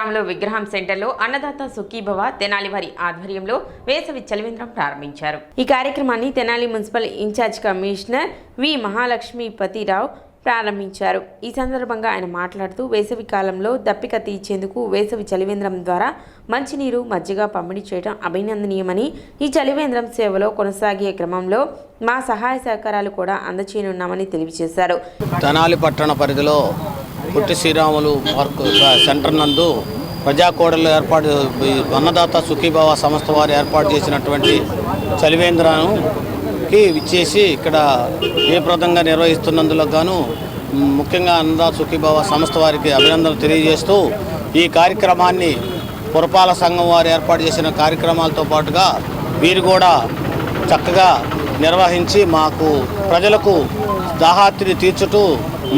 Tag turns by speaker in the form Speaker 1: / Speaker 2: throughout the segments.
Speaker 1: గ్రామంలో విగ్రహం సెంటర్లో అన్నదాత సుఖీభవ తెనాలి వారి ఆధ్వర్యంలో వేసవి చలివేంద్రం ప్రారంభించారు. ఈ కార్యక్రమాన్ని Tenali municipal in charge commissioner V Mahalakshmipathirao ప్రారంభించారు. ఈ సందర్భంగా ఆయన మాట్లాడుతూ వేసవి కాలంలో దప్పిక తీర్చేందుకు వేసవి చలివేంద్రం ద్వారా మంచినీరు మజ్జిగ పంపిణీ చేయడం అభినందనీయమని ఈ చలివేంద్రం సేవలో కొనసాగే క్రమంలో మా సహాయ సహకారాలు కూడా అందచేయనున్నామని తెలియజేశారు.
Speaker 2: తెనాలి పట్టణ పరిధిలో పుట్టి శ్రీరాములు పార్క్ సెంటర్ నందు ప్రజాకోడలు ఏర్పాటు అన్నదాత సుఖీభావ సంస్థ వారు ఏర్పాటు చేసినటువంటి చలివేంద్రానికి ఇచ్చేసి ఇక్కడ జయప్రదంగా నిర్వహిస్తున్నందుకు గాను ముఖ్యంగా అన్నదాత సుఖీభావ సంస్థ వారికి అభినందనలు తెలియజేస్తూ ఈ కార్యక్రమాన్ని పురపాలక సంఘం వారు ఏర్పాటు చేసిన కార్యక్రమాలతో పాటుగా వీరు కూడా చక్కగా నిర్వహించి మాకు ప్రజలకు దాహాత్రిని తీర్చుతూ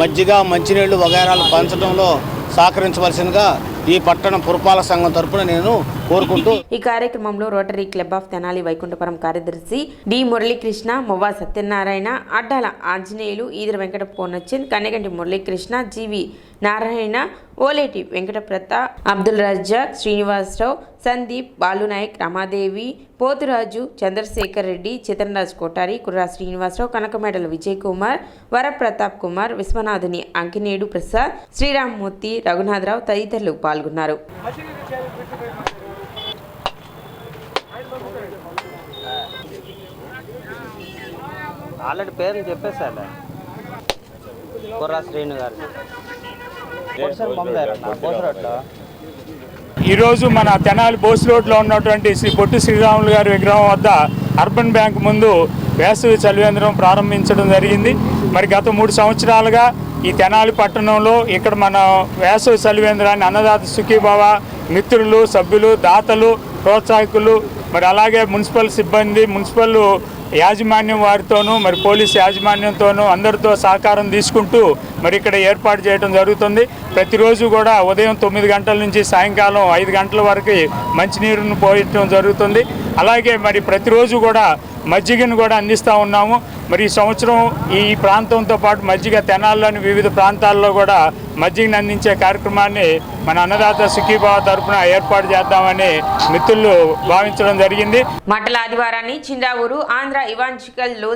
Speaker 2: మజ్జిగ మంచినీళ్ళు వగైరాలు పంచడంలో సహకరించవలసిందిగా ఈ పట్టణ పురపాలక సంఘం తరపున నేను కోరుకుంటూ
Speaker 1: ఈ కార్యక్రమంలో rotary club of Tenali Vaikunthapuram కార్యదర్శి డి మురళీకృష్ణ మొవ్వా సత్యనారాయణ అడ్డాల ఆంజనేయులు ఈదర వెంకట పూర్ణచంద్ కన్నెగంటి మురళీకృష్ణ జీవి నారాయణ ఓలేటి వెంకట అబ్దుల్ రజాక్ శ్రీనివాసరావు సందీప్ బాలునాయక్ రమాదేవి పోతురాజు చంద్రశేఖర్ రెడ్డి చితన్రాజ్ కోటారి కుర్రా శ్రీనివాసరావు కనకమేడల విజయ్ కుమార్ వరప్రతాప్ కుమార్ విశ్వనాథుని అంకినేడు ప్రసాద్ శ్రీరామ్మూర్తి రఘునాథరావు తదితరులు పాల్గొన్నారు.
Speaker 3: ఆల్రెడీ కుర్రా శ్రీను గారు.
Speaker 4: ఈరోజు మన తెనాలి బోస్ రోడ్లో ఉన్నటువంటి శ్రీ పొట్టి శ్రీరాములు గారి విగ్రహం వద్ద అర్బన్ బ్యాంక్ ముందు వేసవి చలివేంద్రం ప్రారంభించడం జరిగింది. మరి గత మూడు సంవత్సరాలుగా ఈ తెనాలి పట్టణంలో ఇక్కడ మన వేసవి సలివేంద్రాన్ని అన్నదాత సుఖీభావ మిత్రులు సభ్యులు దాతలు ప్రోత్సాహకులు మరి అలాగే మున్సిపల్ సిబ్బంది మున్సిపల్ యాజమాన్యం వారితోనూ మరి పోలీస్ యాజమాన్యంతోనూ అందరితో సహకారం తీసుకుంటూ మరి ఇక్కడ ఏర్పాటు చేయడం జరుగుతుంది. ప్రతిరోజు కూడా ఉదయం తొమ్మిది గంటల నుంచి సాయంకాలం ఐదు గంటల వరకు మంచినీరును పోయటం జరుగుతుంది. అలాగే మరి ప్రతిరోజు కూడా మజ్జిగను కూడా అందిస్తూ ఉన్నాము. మరి ఈ సంవత్సరం ఈ ప్రాంతంతో పాటు మజ్జిగ తెనాల్లోని వివిధ ప్రాంతాల్లో కూడా మజ్జిగను అందించే కార్యక్రమాన్ని మన అన్నదాత సుఖీభావ తరఫున ఏర్పాటు చేద్దామని మిత్రులు భావించడం జరిగింది.
Speaker 1: మండల ఆదివారాన్ని చిందావూరు ఆంధ్ర ఇవాంజికల్లో